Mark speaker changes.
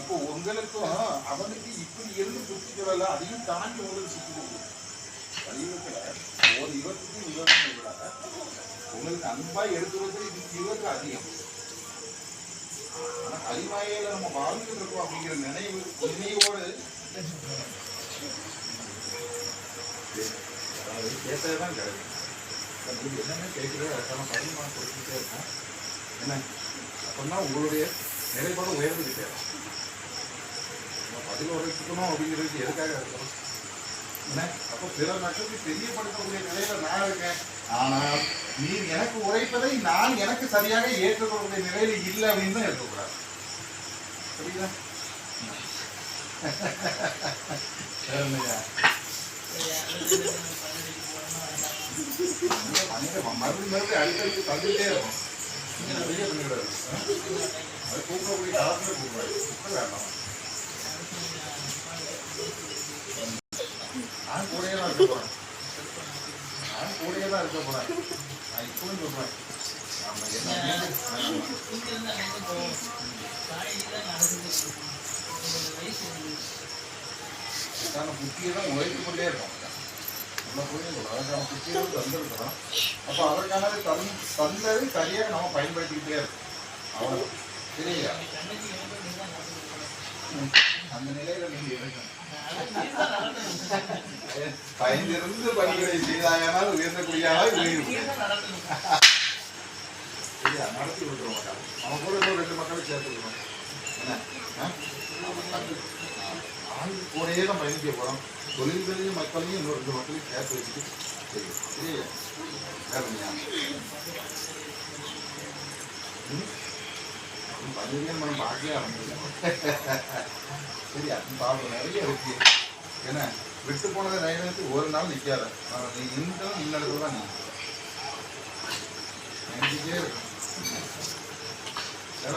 Speaker 1: இப்போ உங்களுக்கும் அவனுக்கு இப்படி இருந்து சொல்லல அதையும் தாண்டி உங்களுக்கு போகுது கலியுகத்துல ஒரு யுகத்தை விட உங்களுக்கு அன்பா எடுத்து வந்து இது அதிகம். ஆனா கலிமாயில நம்ம வாழ்ந்துட்டு இருக்கோம் அப்படிங்கிற நினைவு நினைவோடு. அதாவது கேட்டதுதான் கிடைக்கும் இப்ப என்னென்ன கேட்கிறதோ அதுக்கான பதில் நான் கொடுத்துக்கிட்டே இருக்கேன் என்ன அப்படின்னா உங்களுடைய நிலைப்பாடு உயர்ந்துக்கிட்டே இருக்கும் பதில் உரைக்கணும் அப்படிங்கிறதுக்கு எதுக்காக இருக்கிறோம் என்ன அப்போ பிற மக்களுக்கு தெரியப்படுத்தக்கூடிய நிலையில நான் இருக்கேன் ஆனால் நீ எனக்கு உரைப்பதை நான் எனக்கு சரியாக ஏற்றுக்கொள்ளக்கூடிய நிலையில இல்லை அப்படின்னு தான் இருக்கக்கூடாது புரியுதா வேற மறுபடியும் மறுபடியும் அடிக்கடி தந்துட்டே இருக்கும் நீங்க நிறைய பண்ணிவிடாது அது கூப்பிடக்கூடிய காலத்துல கூப்பிடாது கூப்பிட வேண்டாம் நான் கூடயே தான் இருக்க போறேன் நான் கூடயே தான் இருக்க போறேன் நான் இப்பவும் என்ன
Speaker 2: தான்
Speaker 1: புத்தியை தான் உழைத்து கொண்டே இருக்கோம். நம்ம புரிஞ்சு அதுக்கான புத்தியை தந்திருக்கிறோம் அப்போ அதற்கானது தந் தந்ததை சரியாக நம்ம பயன்படுத்திக்கிட்டே இருக்கோம் அவ்வளோ சரியா அந்த நிலையில நீங்க இருக்கணும் பயந்திருந்து பணிகளை செய்தாயானால் உயர்ந்தக்கூடியானால்
Speaker 2: நீ
Speaker 1: சரியா நடத்தி விட்டுருவோம் மாட்டாங்க கூட இன்னும் ரெண்டு மக்களை சேர்த்துக்கணும் என்ன ஆ? நம்ம கூடயே போகிறோம் தொழில்களையும் மக்களையும் இன்னொரு ரெண்டு மக்களையும் சேர்த்து வச்சுட்டு சரி சரியா? பார்க்கவே பாவம் நிறைய இருக்கு. என்ன விட்டு போனதை நினைத்து ஒரு நாள் நிற்காத நீ நின்றும் இன்னடத்துல தான் நினைச்சிட்டே இருக்கும் வேற